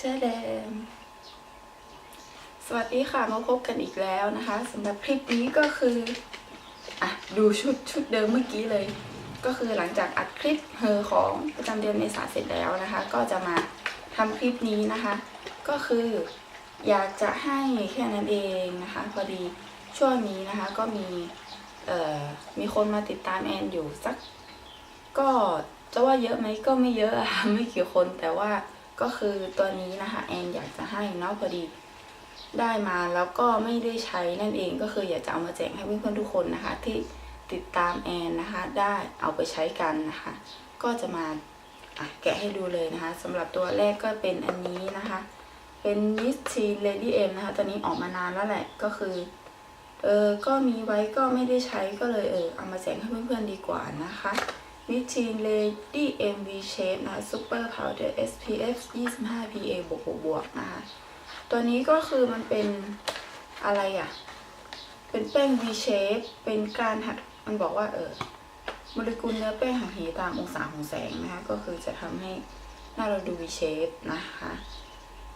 เชิญเลยสวัสดีค่ะมาพบกันอีกแล้วนะคะสำหรับคลิปนี้ก็คือ อะ ดูชุดชุดเดิมเมื่อกี้เลย ก็คือหลังจากอัดคลิปเฮอของประจำเดือนเมษาเสร็จแล้วนะคะ ก็จะมาทำคลิปนี้นะคะ ก็คืออยากจะให้แค่นั้นเองนะคะ พอดีช่วงนี้นะคะก็มีเอ่อมีคนมาติดตามแอนอยู่สัก ก็จะว่าเยอะไหมก็ไม่เยอะอะไม่กี่คนแต่ว่า ก็คือตัวนี้นะคะแอนอยากจะให้เนาะพอดีได้มาแล้วก็ไม่ได้ใช้นั่นเองก็คืออยากจะเอามาแจกให้เพื่อนๆทุกคนนะคะ ที่ติดตามแอนนะคะ ได้เอาไปใช้กันนะคะ ก็จะมาะแกะให้ดูเลยนะคะสำหรับตัวแรกก็เป็นอันนี้นะคะ เป็น Miss Teen Lady M นะคะตัวนี้ออกมานานแล้วแหละก็คือเออก็มีไว้ก็ไม่ได้ใช้ก็เลยเออเอามาแจกให้เพื่อนๆดีกว่านะคะ Miss Teen Lady M V Shape นะคะ Super Powder SPF 25 PA บวกบวกนะคะตัวนี้ก็คือมันเป็นอะไรอะ เป็นแป้ง V shape เป็นการหักมันบอกว่าเออโมเลกุลเนื้อแป้งหักเหตามองศาของแสงนะคะ ก็คือจะทำให้หน้าเราดู V shape นะคะ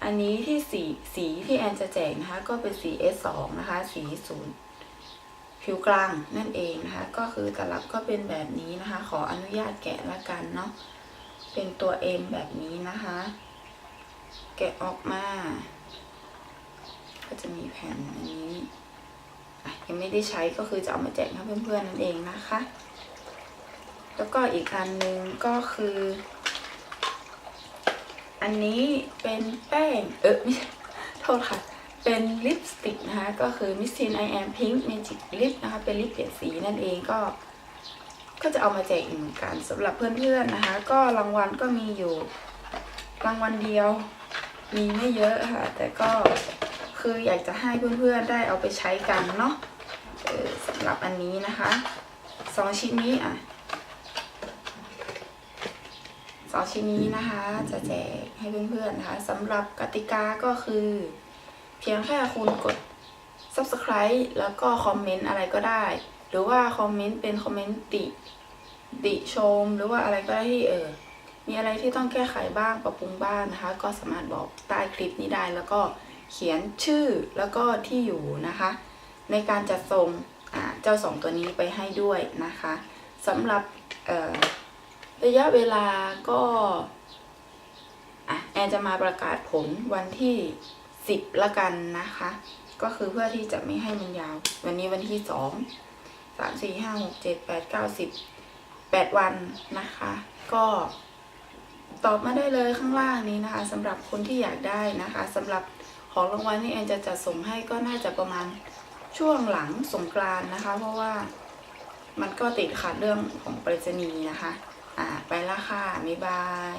อันนี้ที่สีสีที่แอนจะแจกนะคะ ก็เป็นสี S2 นะคะ สีศูน ผิวกลางนั่นเองนะคะ ก็คือตลับก็เป็นแบบนี้นะคะ ขออนุญาตแกะละกันเนาะเป็นตัว M แบบนี้นะคะ แกะออกมา ก็จะมีแผ่นอันนี้ยังไม่ได้ใช้ก็คือจะเอามาแจกให้เพื่อนๆนั่นเองนะคะ แล้วก็อีกอันหนึ่งก็คือ อันนี้เป็นแป้งเออไม่โทษค่ะ เป็นลิปสติกนะคะก็คือ Miss Teen I Am Pink Magic Lip นะคะเป็นลิปเปลี่ยนสีนั่นเองก็ ก็จะเอามาแจกอีกเหมือนกันสำหรับเพื่อนๆนะคะ ก็รางวัลก็มีอยู่รางวัลเดียว มีไม่เยอะค่ะ แต่ก็คืออยากจะให้เพื่อนๆได้เอาไปใช้กันเนาะสำหรับอันนี้นะคะสองชิ้นนี้อะสองชิ้นนี้นะคะ จะแจกให้เพื่อนๆนะคะสำหรับกติกาก็คือ เพียงแค่คุณกด subscribe แล้วก็คอมเมนต์อะไรก็ได้ หรือว่าคอมเมนต์เป็นคอมเมนต์ติติชม หรือว่าอะไรก็ได้ที่เออมีอะไรที่ต้องแก้ไขบ้างปรับปรุงบ้างนะคะ ก็สามารถบอกใต้คลิปนี้ได้ แล้วก็เขียนชื่อแล้วก็ที่อยู่นะคะ ในการจัดส่งเจ้าสองตัวนี้ไปให้ด้วยนะคะสำหรับระยะเวลาก็อแอนจะมาประกาศผลวันที่ 10ละกันนะคะ ก็คือเพื่อที่จะไม่ให้มันยาว วันนี้วันที่สองสามสี่ห้าหกเจ็ดแปดเก้าสิบแปดวันนะคะ ก็ตอบมาได้เลยข้างล่างนี้นะคะสำหรับคนที่อยากได้นะคะสำหรับของรางวัลที่แอนจะจัดส่งให้ก็น่าจะประมาณช่วงหลังสงกรานนะคะ เพราะว่ามันก็ติดขัดเรื่องของปรษณีย์นะคะ อ่า ไปละค่ะ บ๊ายบาย